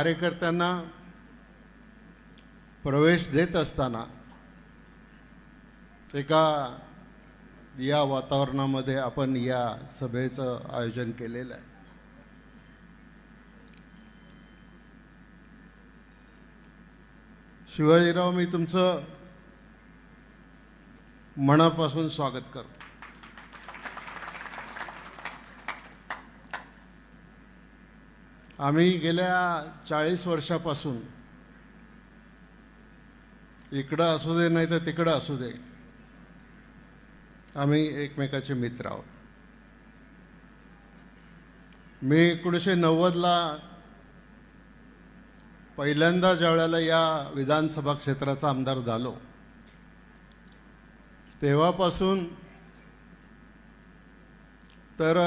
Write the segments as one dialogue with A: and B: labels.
A: कार्यकर्त्यांना प्रवेश देत असताना एका या वातावरणामध्ये आपण या सभेचं आयोजन केलेलं आहे. शिवाजीराव मी तुमचं मनापासून स्वागत करतो. आम्ही गेल्या चाळीस वर्षापासून इकडं असू दे नाही तर तिकडं असू दे आम्ही एकमेकाचे मित्र आहोत. मी एकोणीसशे नव्वदला पहिल्यांदा ज्या वेळेला या विधानसभा क्षेत्राचा आमदार झालो तेव्हापासून तर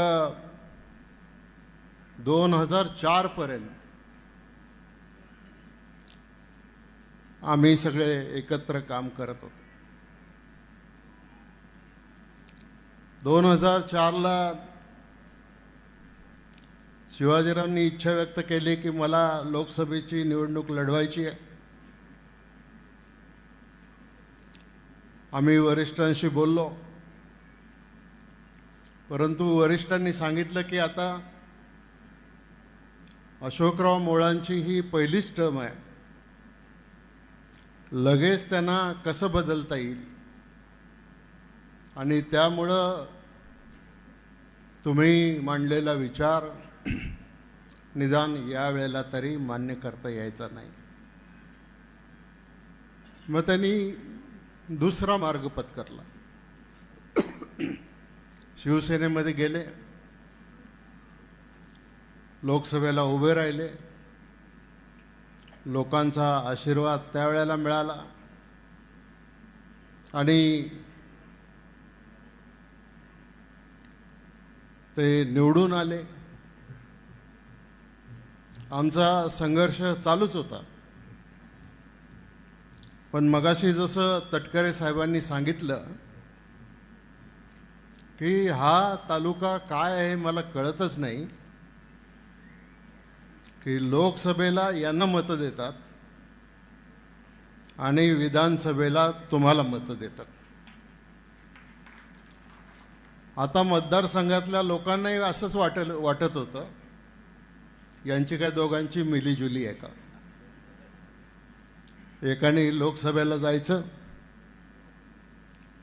A: दोन हजार चारपर्यंत आम्ही सगळे एकत्र काम करत होतो. दोन हजार चारला शिवाजीरावांनी इच्छा व्यक्त केली की मला लोकसभेची निवडणूक लढवायची आहे. आम्ही वरिष्ठांशी बोललो. परंतु वरिष्ठांनी सांगितलं की आता अशोकराव मोळांची ही पहिलीच टर्म आहे. लगेच त्यांना कसं बदलता येईल? आणि त्यामुळं तुम्ही मांडलेला विचार निदान या वेळेला तरी मान्य करता यायचा नाही. मग त्यांनी दुसरा मार्ग पत्करला. शिवसेनेमध्ये गेले. लोकसभेला उभे राहिले. लोकांचा आशीर्वाद त्यावेळेला मिळाला. आणि ते निवडून आले. आमचा संघर्ष चालूच होता. पण मगाशी जसं तटकरे साहेबांनी सांगितलं की हा तालुका काय आहे मला कळतच नाही. की लोकसभेला यांना मतं देतात आणि विधानसभेला तुम्हाला मतं देतात. आता मतदारसंघातल्या लोकांनाही असंच वाटल वाटत होतं यांची काय दोघांची मिलीजुली आहे का? एकाने लोकसभेला जायचं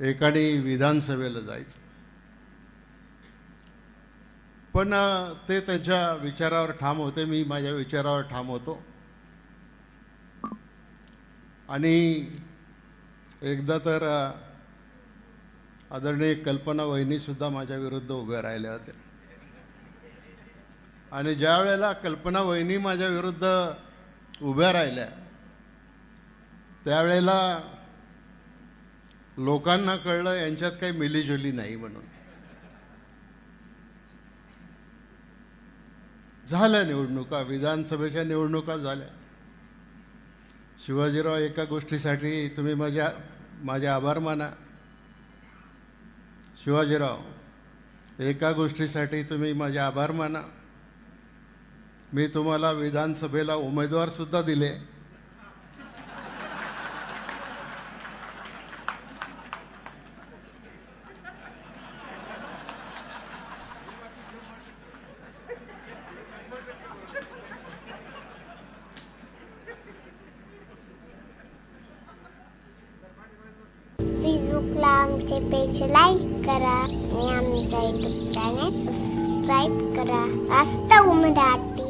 A: एकाने विधानसभेला जायचं. पण ते त्यांच्या विचारावर ठाम होते. मी माझ्या विचारावर ठाम होतो. आणि एकदा तर आदरणीय कल्पना वहिनीसुद्धा माझ्या विरुद्ध उभ्या राहिल्या होत्या. आणि ज्या वेळेला कल्पना वहिनी माझ्या विरुद्ध उभ्या राहिल्या त्यावेळेला लोकांना कळलं यांच्यात काही मिलीजुली नाही म्हणून. झाल्या निवडणुका विधानसभेच्या निवडणुका झाल्या. शिवाजीराव एका गोष्टीसाठी तुम्ही माझ्या माझे आभार माना. शिवाजीराव एका गोष्टीसाठी तुम्ही माझे आभार माना. मी तुम्हाला विधानसभेला उमेदवारसुद्धा दिले.
B: फेसबुकला आमचे पेज लाईक करा आणि आमच्या युट्यूब चॅनल सबस्क्राईब करा. असतं उमराठी.